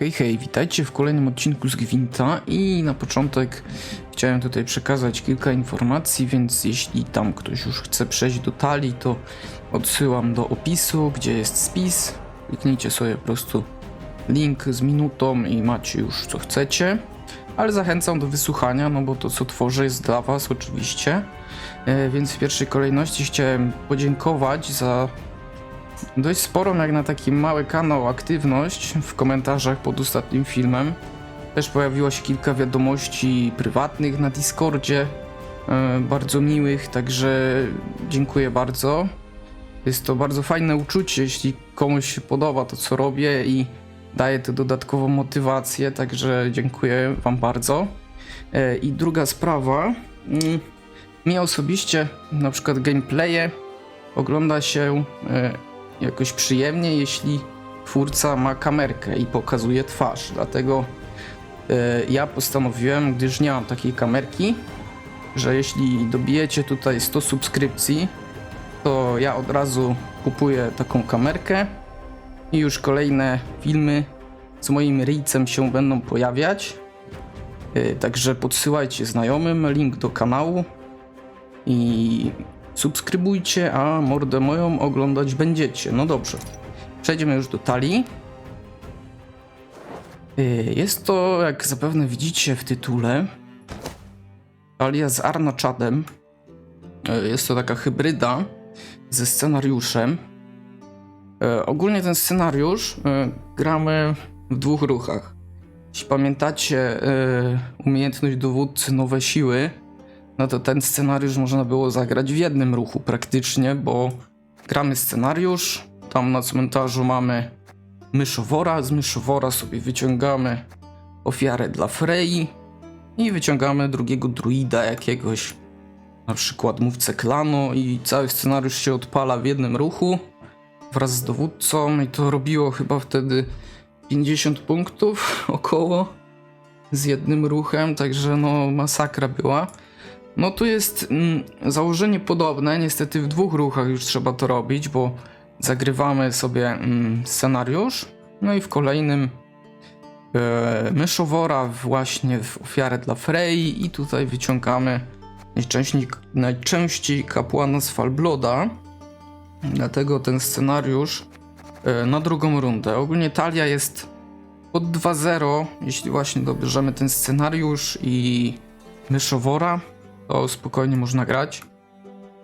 Hej, hej, witajcie w kolejnym odcinku z Gwinta i na początek chciałem tutaj przekazać kilka informacji, więc jeśli tam ktoś już chce przejść do talii, to odsyłam do opisu, gdzie jest spis. Kliknijcie sobie po prostu link z minutą i macie już co chcecie. Ale zachęcam do wysłuchania, no bo to co tworzę jest dla was oczywiście. E, Więc w pierwszej kolejności chciałem podziękować za dość sporą jak na taki mały kanał aktywność w komentarzach pod ostatnim filmem. Też pojawiło się kilka wiadomości prywatnych na Discordzie, e, bardzo miłych, także dziękuję bardzo. Jest to bardzo fajne uczucie, jeśli komuś się podoba to, co robię i daje to dodatkową motywację, także dziękuję Wam bardzo. E, I druga sprawa, mm, mnie osobiście, na przykład gameplaye, ogląda się e, jakoś przyjemnie, jeśli twórca ma kamerkę i pokazuje twarz. Dlatego e, ja postanowiłem, gdyż nie mam takiej kamerki, że jeśli dobijecie tutaj 100 subskrypcji, to ja od razu kupuję taką kamerkę i już kolejne filmy z moim ryjcem się będą pojawiać. E, Także podsyłajcie znajomym link do kanału i subskrybujcie, a mordę moją oglądać będziecie. No dobrze. Przejdziemy już do talii. Y, Jest to, jak zapewne widzicie w tytule, talia z Arnaczadem. Y, Jest to taka hybryda ze scenariuszem. Y, Ogólnie ten scenariusz gramy w dwóch ruchach. Jeśli pamiętacie umiejętność dowódcy Nowe Siły, no to ten scenariusz można było zagrać w jednym ruchu praktycznie, bo gramy scenariusz, tam na cmentarzu mamy myszowora, z myszowora sobie wyciągamy ofiarę dla Frey i wyciągamy drugiego druida jakiegoś, na przykład mówcę klanu i cały scenariusz się odpala w jednym ruchu wraz z dowódcą i to robiło chyba wtedy 50 punktów około z jednym ruchem, także no masakra była. No tu jest mm, założenie podobne, niestety w dwóch ruchach już trzeba to robić, bo zagrywamy sobie mm, scenariusz, no i w kolejnym e, myszowora właśnie w ofiarę dla Frey. I tutaj wyciągamy najczęściej, najczęściej kapłana z Falbloda, dlatego ten scenariusz e, na drugą rundę. Ogólnie talia jest pod 2-0, jeśli właśnie dobierzemy ten scenariusz i myszowora, to spokojnie można grać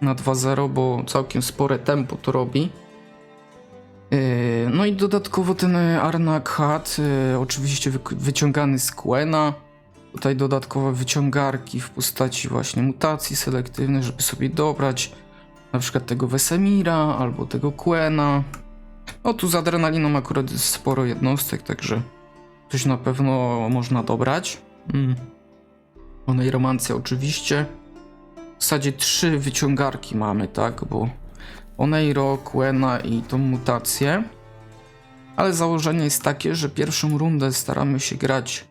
na 2-0, bo całkiem spore tempo to robi. Yy, No i dodatkowo ten Arnak Hat, yy, oczywiście wy- wyciągany z Quena. Tutaj dodatkowe wyciągarki w postaci właśnie mutacji selektywnych, żeby sobie dobrać na przykład tego Wesemira albo tego Quena. No tu z adrenaliną akurat jest sporo jednostek, także coś na pewno można dobrać. Mm. Onej romancja oczywiście. W zasadzie trzy wyciągarki mamy, tak? Bo Oneiro, Quena i tą mutację. Ale założenie jest takie, że pierwszą rundę staramy się grać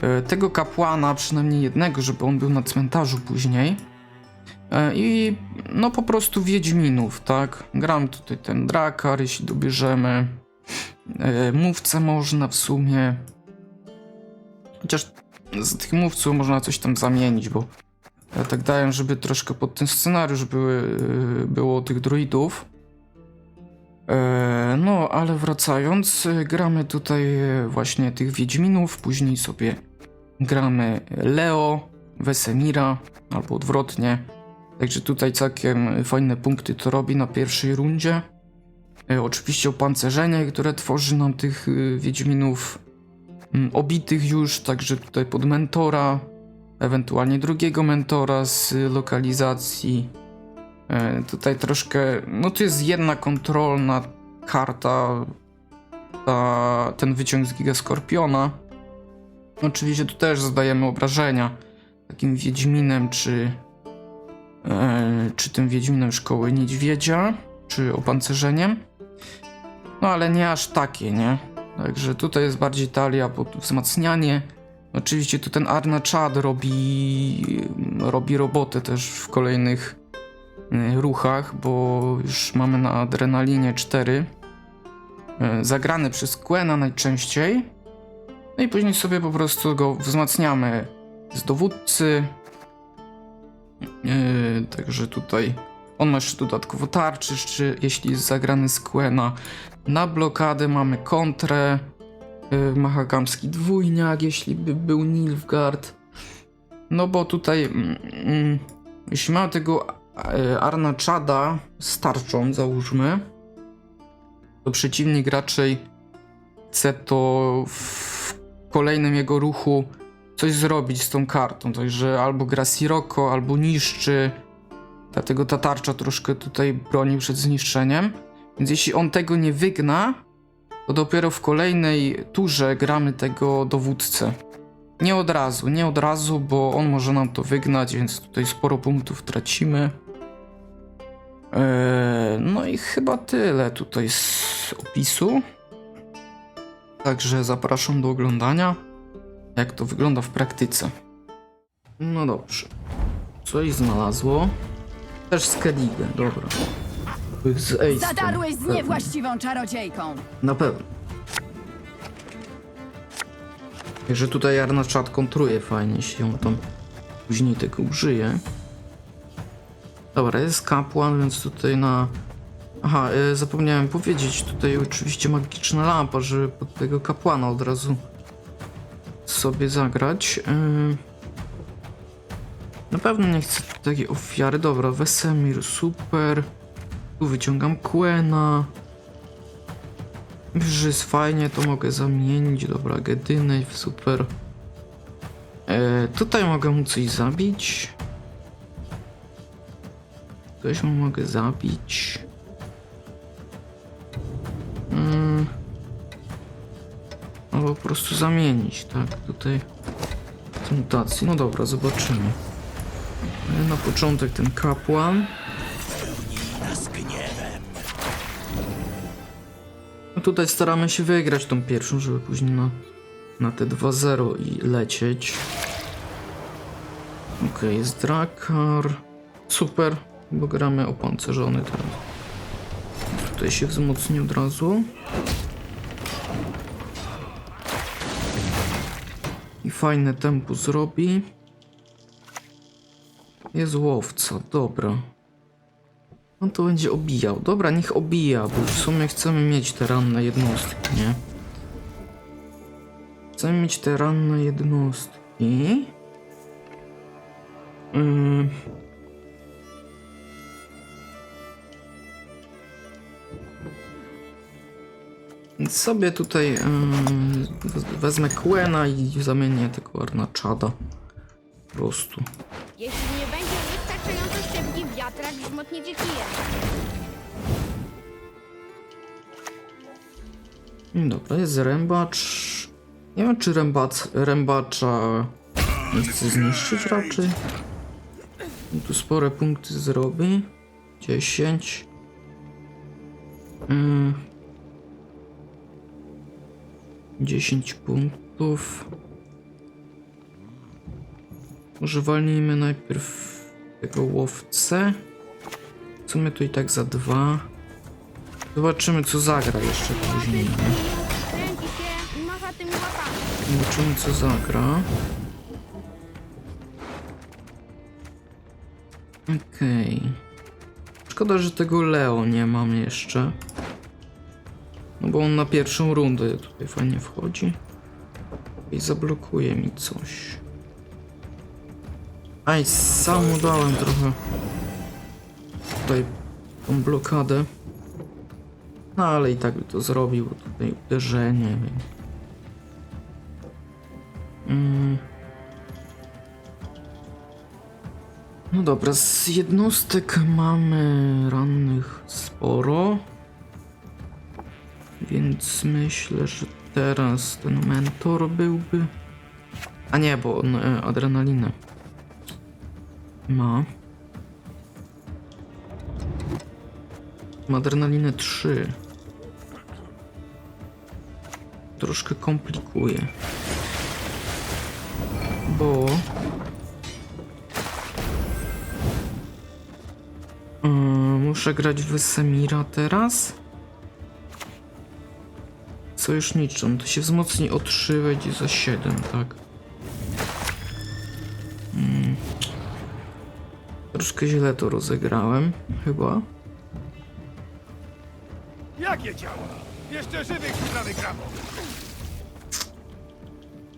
e, tego kapłana, przynajmniej jednego, żeby on był na cmentarzu później. E, I no po prostu Wiedźminów, tak? Gram tutaj ten Drakar, jeśli dobierzemy. E, Mówcę można w sumie. Chociaż z tych mówców można coś tam zamienić, bo ja tak dałem, żeby troszkę pod ten scenariusz były, y, było tych druidów. E, no, ale wracając, y, gramy tutaj y, właśnie tych Wiedźminów, później sobie gramy Leo, Wesemira, albo odwrotnie. Także tutaj całkiem fajne punkty to robi na pierwszej rundzie. E, oczywiście opancerzenie, które tworzy nam tych Wiedźminów obitych już, także tutaj pod mentora, ewentualnie drugiego mentora z lokalizacji. E, Tutaj troszkę, no tu jest jedna kontrolna karta, ta, ten wyciąg z Giga Skorpiona. Oczywiście tu też zadajemy obrażenia takim Wiedźminem, czy, e, czy tym Wiedźminem Szkoły Niedźwiedzia, czy opancerzeniem. No ale nie aż takie, nie? Także tutaj jest bardziej talia pod wzmacnianie. Oczywiście tu ten Arna Chad robi, robi robotę też w kolejnych y, ruchach, bo już mamy na adrenalinie 4. Y, Zagrany przez Quena najczęściej. No i później sobie po prostu go wzmacniamy z dowódcy. Yy, także tutaj on ma jeszcze dodatkowo tarczy, czy jeśli jest zagrany z Quena. Na blokadę mamy kontrę. Yy, Mahagamski dwójniak, jeśli by był Nilfgaard. No bo tutaj, mm, mm, jeśli mamy tego e, Arna Chada z tarczą, załóżmy, to przeciwnik raczej chce to w kolejnym jego ruchu coś zrobić z tą kartą. Także albo gra Sirocco, albo niszczy. Dlatego ta tarcza troszkę tutaj broni przed zniszczeniem. Więc jeśli on tego nie wygna, to dopiero w kolejnej turze gramy tego dowódcę. Nie od razu, nie od razu, bo on może nam to wygnać, więc tutaj sporo punktów tracimy. Eee, no i chyba tyle tutaj z opisu. Także zapraszam do oglądania, jak to wygląda w praktyce. No dobrze. Coś znalazło. Też z Kedigę, dobra. Z. Zadarłeś z niewłaściwą czarodziejką. Na pewno. Że tutaj Arna Chat kontruje fajnie, jeśli on tam później tego użyje. Dobra, jest kapłan, więc tutaj na... Aha, e, zapomniałem powiedzieć, tutaj oczywiście magiczna lampa, żeby pod tego kapłana od razu sobie zagrać. E, Na pewno nie chcę takiej ofiary. Dobra, Wesemir, super. Tu wyciągam Quena. Myślę, jest fajnie, to mogę zamienić. Dobra, Gedynę, super. E, tutaj mogę mu coś zabić. Coś mu mogę zabić. Mm. Albo po prostu zamienić, tak? Tutaj mutacji. No dobra, zobaczymy. Ale na początek ten kapłan. No tutaj staramy się wygrać tą pierwszą, żeby później na, na te 2-0 i lecieć. Okej, jest Drakar. Super, bo gramy opancerzony teraz. Tutaj się wzmocni od razu. I fajne tempo zrobi. Jest łowca, dobra. On to będzie obijał. Dobra, niech obija, bo w sumie chcemy mieć te ranne jednostki, nie? Chcemy mieć te ranne jednostki. Yy. Sobie tutaj yy, wezmę Quena i zamienię tego Arnaczada. Po prostu. Jeśli wzmocnicie kije. Dobra, jest rębacz. Nie wiem, czy rębac, rębacza nie chce zniszczyć raczej. Tu spore punkty zrobi. 10. Mm. 10 punktów. Może walnijmy najpierw tego łowcę. W sumie to i tak za dwa. Zobaczymy co zagra jeszcze później. Zobaczymy co zagra. Okej. Szkoda, że tego Leo nie mam jeszcze. No bo on na pierwszą rundę tutaj fajnie wchodzi. I zablokuje mi coś. Aj, sam mu dałem trochę. Tutaj tą blokadę. No ale i tak by to zrobił, tutaj uderzenie. Mm. No dobra, z jednostek mamy rannych sporo. Więc myślę, że teraz ten mentor byłby. A nie, bo on e, adrenalinę ma. Ma adrenalinę 3. Troszkę komplikuje. Bo... Yy, muszę grać w Semira teraz. sojuszniczą. To się wzmocni o 3, wejdzie za 7, tak? Mm. Troszkę źle to rozegrałem, chyba. Jakie ciała? Jeszcze żywych sprawy gramo.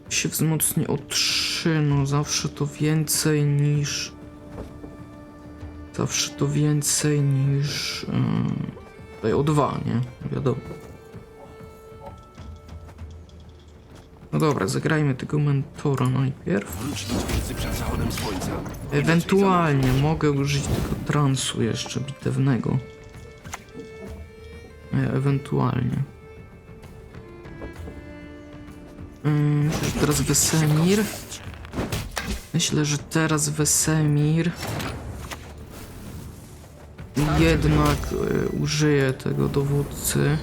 się wzmocni o 3, no zawsze to więcej niż... Zawsze to więcej niż... Yy, tutaj o 2, nie? Wiadomo. No dobra, zagrajmy tego mentora najpierw. Ewentualnie mogę użyć tego transu jeszcze bitewnego. Ewentualnie. Mm, Myślę, że teraz Wesemir. Myślę, że teraz Wesemir. Jednak e, użyję tego dowódcy.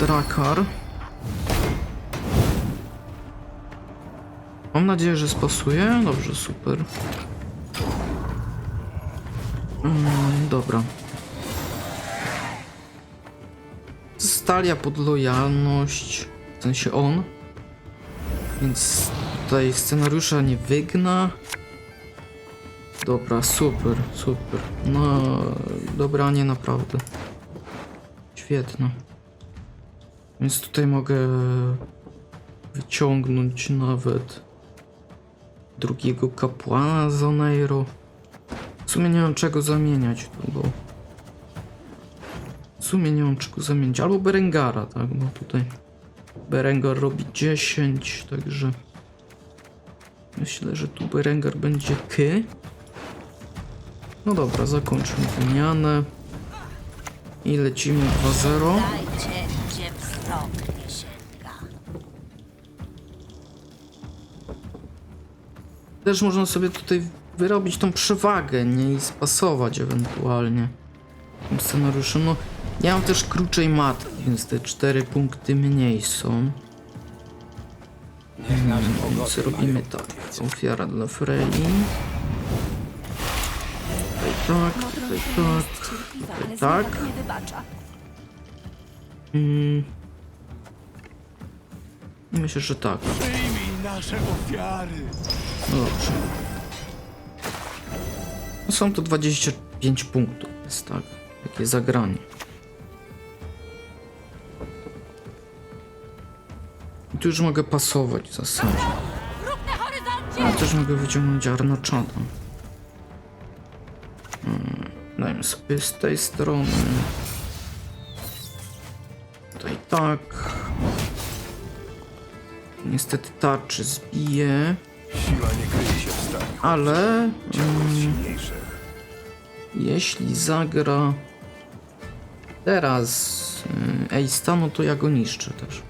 Drakar. Mam nadzieję, że spasuje. Dobrze, super. Mm, dobra. Stalia pod lojalność. W sensie on. Więc tutaj scenariusza nie wygna. Dobra, super, super. No, dobranie naprawdę. Świetne. Więc tutaj mogę wyciągnąć nawet drugiego kapłana z Oneiro. W sumie nie mam czego zamieniać tu, bo... Sumie nie mam czego zamienić. Albo Berengara, tak, bo tutaj... Berengar robi 10, także... Myślę, że tu Berengar będzie ky. No dobra, zakończmy wymianę. I lecimy 2-0. Dajcie, gdzie wzrok nie sięga. Też można sobie tutaj wyrobić tą przewagę, nie? I spasować ewentualnie tym scenariuszem. No, ja mam też krócej matki, więc te cztery punkty mniej są. Hmm, więc robimy tak. Ofiara dla Frey. Tutaj tak, tutaj tak, tutaj tak. Nie wybacza. Mm. Myślę, że tak. No dobrze. No są to 25 punktów, jest tak. Takie zagranie. Tu już mogę pasować w zasadzie. A też mogę wyciągnąć Arnochata. Hmm, dajmy sobie z tej strony. Tutaj tak. Niestety tarczy zbije. Siła nie kryje się w stanie. Ale mm, jeśli zagra teraz y, Ejsta, no to ja go niszczę też.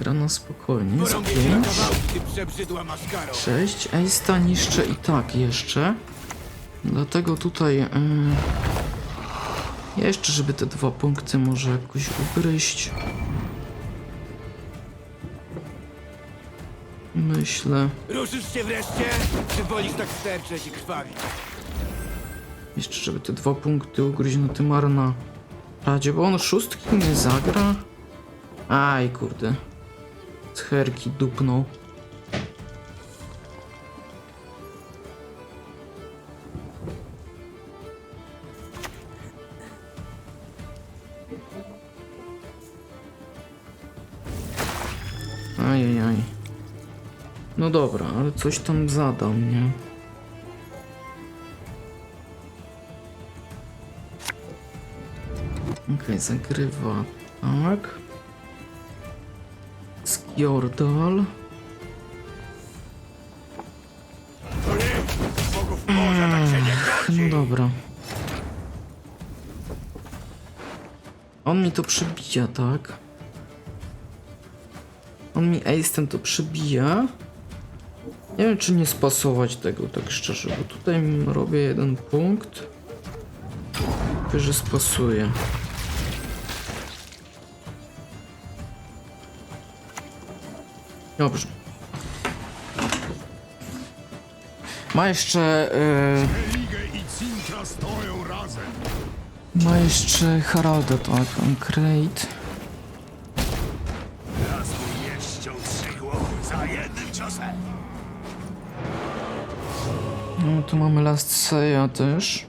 Przegrana spokojnie. z Porąbię cię na pięć. 6. Ejsta niszczę i tak jeszcze. Dlatego tutaj yy, jeszcze, żeby te dwa punkty może jakoś ugryźć. Myślę. Ruszysz się wreszcie? Czy wolisz tak sterczeć i krwawić? Jeszcze, żeby te dwa punkty ugryźć na tym Arna Radzie, bo on szóstki nie zagra. Aj, kurde. Z herki dupnął. Ajajaj. No dobra, ale coś tam zadał, nie? Okej, zagrywa tak. Godzi. No dobra. On mi to przebija, tak? On mi Ace ten to przebija. Nie wiem, czy nie spasować tego, tak szczerze, bo tutaj robię jeden punkt. Tylko, że spasuję. Dobrze. Ma jeszcze... Yy... Ma jeszcze Haralda, tak, on Crate. No tu mamy Last Seya też.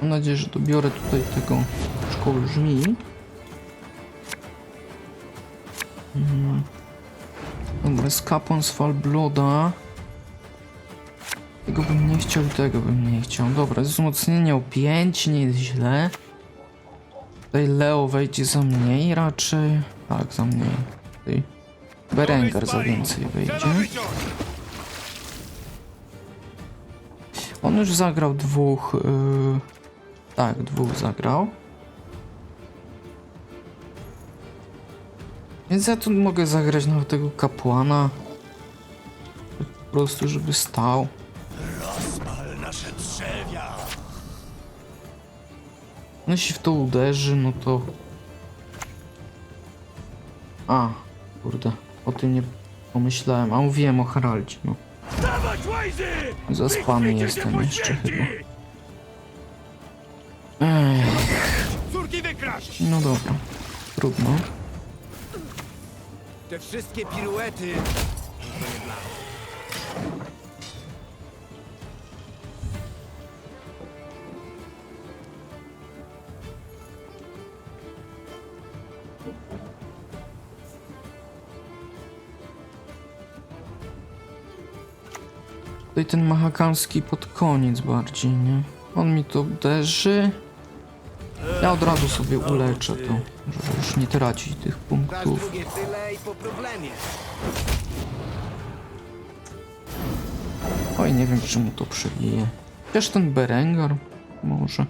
Mam nadzieję, że dobiorę tutaj tego szkoły żmi. Mhm. Dobra, z kapłan z Falbloda. Tego bym nie chciał i tego bym nie chciał. Dobra, wzmocnienie o 5, nie jest źle. Tutaj Leo wejdzie za mniej raczej. Tak, za mniej. Tutaj Berengar za więcej wejdzie. On już zagrał dwóch. Yy... Tak, dwóch zagrał. Więc ja tu mogę zagrać nawet tego kapłana. Po prostu, żeby stał. Rozpal nasze drzewia. No jeśli w to uderzy, no to... A, kurde, o tym nie pomyślałem. A mówiłem o Haraldzie, no. Zaspany jestem jeszcze chyba. Ech, no dobra. Trudno. Te wszystkie piruety. Tutaj ten mahakanski pod koniec bardziej, nie? On mi to uderzy. Ja od razu sobie uleczę to, żeby już nie tracić tych Dasz punktów. drugie tyle i po problemie. Oj, nie wiem czy mu to przebije. Też ten Berengar może.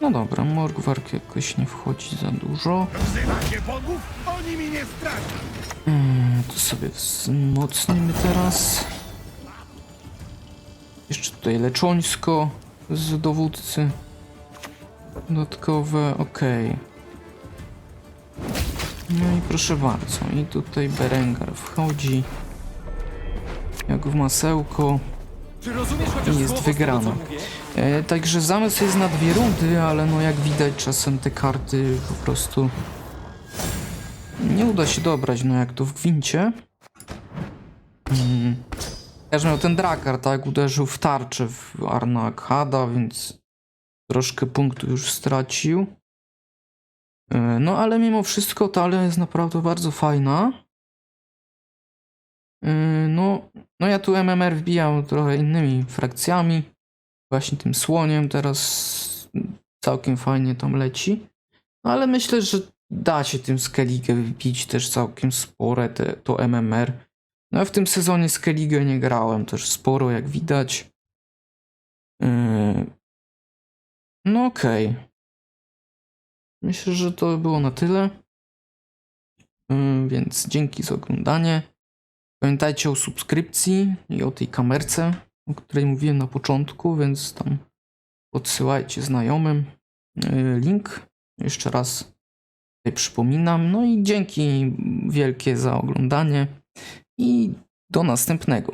No dobra, Morgwark jakoś nie wchodzi za dużo. Wzywacie bogów? Oni mi nie stracą! Mm, to sobie wzmocnimy teraz. Jeszcze tutaj leczońsko z dowódcy. Dodatkowe, okej. No i proszę bardzo, i tutaj Berengar wchodzi. Jak w masełko. I jest wygrana. E, także zamysł jest na dwie rundy, ale no jak widać czasem te karty po prostu nie uda się dobrać, no jak to w gwincie. Też miał ten Drakar, tak, uderzył w tarczę w Arna Akhada, więc troszkę punktu już stracił. E, No ale mimo wszystko talia jest naprawdę bardzo fajna. E, No, no ja tu MMR wbijam trochę innymi frakcjami właśnie tym słoniem teraz całkiem fajnie tam leci. No ale myślę, że da się tym Skellige wybić też całkiem spore te, to MMR. No ja w tym sezonie Skellige nie grałem też sporo, jak widać. Yy... No okej. Myślę, że to było na tyle. Yy, więc dzięki za oglądanie. Pamiętajcie o subskrypcji i o tej kamerce o której mówiłem na początku, więc tam odsyłajcie znajomym y, link. Jeszcze raz tutaj przypominam. No i dzięki wielkie za oglądanie i do następnego.